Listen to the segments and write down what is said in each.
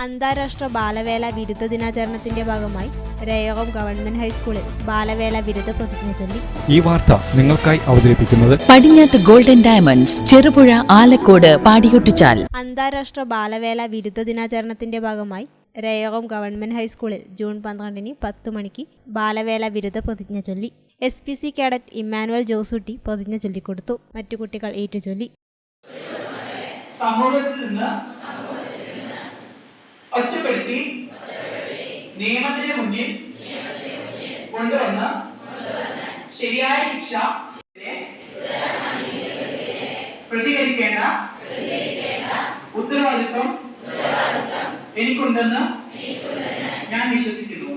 അന്താരാഷ്ട്ര ബാലവേല ബിരുദ ദിനാചരണത്തിന്റെ ഭാഗമായി രയോഗം ഗവൺമെന്റ് ഹൈസ്കൂളിൽ ബാലവേല ബിരുദ പ്രതിജ്ഞ ചൊല്ലി. ഈ വാർത്ത നിങ്ങൾക്കായി അവതരിപ്പിക്കുന്നത് പടിഞ്ഞാത്ത് ഗോൾഡൻ ഡയമണ്ട്സ് ചെറുപുഴ ആലക്കോട് പാടിയൊട്ടിച്ചാൽ. അന്താരാഷ്ട്ര ബാലവേല ബിരുദ ദിനാചരണത്തിന്റെ ഭാഗമായി രയോഗം ഗവൺമെന്റ് ഹൈസ്കൂളിൽ ജൂൺ പന്ത്രണ്ടിന് പത്ത് മണിക്ക് ബാലവേല ബിരുദ പ്രതിജ്ഞ ചൊല്ലി. S P C cadet Immanuel Josootty പ്രതിജ്ഞ ചൊല്ലിക്കൊടുത്തു. മറ്റു കുട്ടികൾ ഏറ്റുചൊല്ലി. സമൂഹത്തിൽ നിന്ന് ഒറ്റപ്പെടുത്തി. നിയമത്തിന് മുന്നിൽ കൊണ്ടുവന്ന് ശരിയായ ശിക്ഷ പ്രതികരിക്കേണ്ട ഉത്തരവാദിത്വം എനിക്കുണ്ടെന്ന് ഞാൻ വിശ്വസിക്കുന്നു.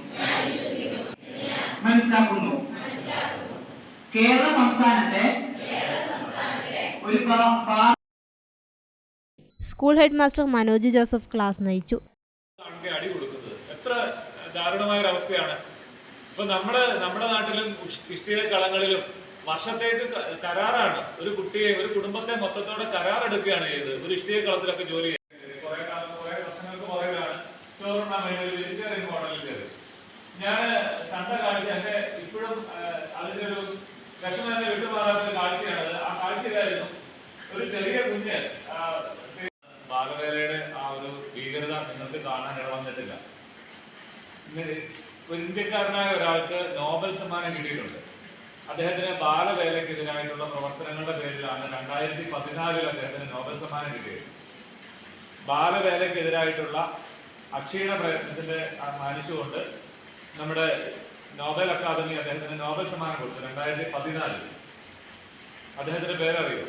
മനസ്സിലാക്കുന്നു? കേരള സംസ്ഥാനത്തെ ഒരു school head master Manoj Joseph class നയിച്ചു. ആൾക്ക് അടി കൊടുക്കുന്നത്. എത്ര ദാരുണമായ ഒരു അവസ്ഥയാണ് ഇപ്പൊ നമ്മുടെ നമ്മുടെ നാട്ടിലും ഇഷ്ടിക കളങ്ങളിലും വർഷത്തേക്ക് കരാറാണ്. ഒരു കുട്ടിയെ ഒരു കുടുംബത്തെ മൊത്തത്തോടെ കരാറെടുക്കുകയാണ് ചെയ്തത്. ഒരു ഇഷ്ടിക കളത്തിലൊക്കെ ജോലി ഞാൻ കണ്ട കാഴ്ച എന്റെ ഇപ്പോഴും അതിന്റെ ഒരു വിഷമം എന്നെ വിട്ടുമാറാത്ത കാഴ്ചയാണ് ആ കാഴ്ചയിലായിരുന്നു ഒരു ചെറിയ കുഞ്ഞ് ഇന്ത്യക്കാരനായ ഒരാൾക്ക് നോബൽ സമ്മാനം കിട്ടിയിട്ടുണ്ട്. അദ്ദേഹത്തിന് ബാലവേലയ്ക്കെതിരായിട്ടുള്ള പ്രവർത്തനങ്ങളുടെ പേരിലാണ് രണ്ടായിരത്തി പതിനാലിൽ അദ്ദേഹത്തിന് നോബൽ സമ്മാനം കിട്ടിയത്. ബാലവേലയ്ക്കെതിരായിട്ടുള്ള അക്ഷീണ പ്രയത്നത്തിന്റെ മാനിച്ചുകൊണ്ട് നമ്മുടെ നോബൽ അക്കാദമി അദ്ദേഹത്തിന് നോബൽ സമ്മാനം കൊടുത്തു രണ്ടായിരത്തി പതിനാലിൽ അദ്ദേഹത്തിന്റെ പേരറിയോ?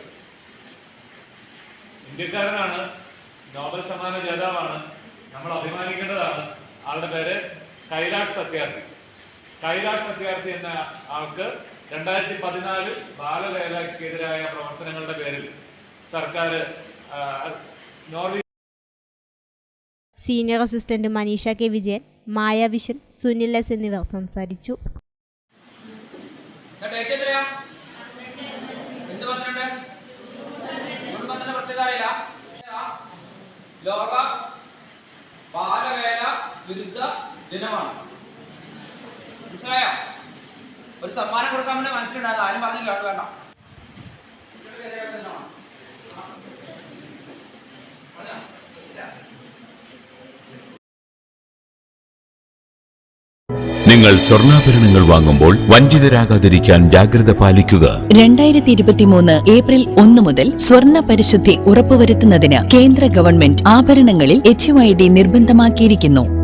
ഇന്ത്യക്കാരനാണ്. നോബൽ സമ്മാന ജേതാവാണ്. നമ്മൾ അഭിമാനിക്കേണ്ടതാണ്. ആളുടെ പേര് കൈലാഷ് സത്യാർത്ഥി. കൈലാഷ് സത്യാർത്ഥി എന്ന ആൾക്ക് രണ്ടായിരത്തി പതിനാലിൽ ബാലവേലക്കെതിരായ പ്രവർത്തനങ്ങളുടെ പേരിൽ സർക്കാർ Norway senior assistant Maneesha K. Vijayan Maya Viswan Sunil S എന്നിവർ സംസാരിച്ചു. ലോക ബാലവേല വിരുദ്ധ ദിനമാണ്. മനസ്സിലായോ? ഒരു സമ്മാനം കൊടുക്കാൻ വേണ്ടി മനസ്സിലുണ്ടായത് ആരും പറഞ്ഞില്ല അത് വേണ്ട. നിങ്ങൾ സ്വർണാഭരണങ്ങൾ വാങ്ങുമ്പോൾ വഞ്ചിതരാകാതിരിക്കാൻ ജാഗ്രത പാലിക്കുക. രണ്ടായിരത്തി ഇരുപത്തിമൂന്ന് ഏപ്രിൽ ഒന്ന് മുതൽ സ്വർണ പരിശുദ്ധി ഉറപ്പുവരുത്തുന്നതിന് കേന്ദ്ര ഗവൺമെന്റ് ആഭരണങ്ങളിൽ എച്ച് ഐ ഡി നിർബന്ധമാക്കിയിരിക്കുന്നു.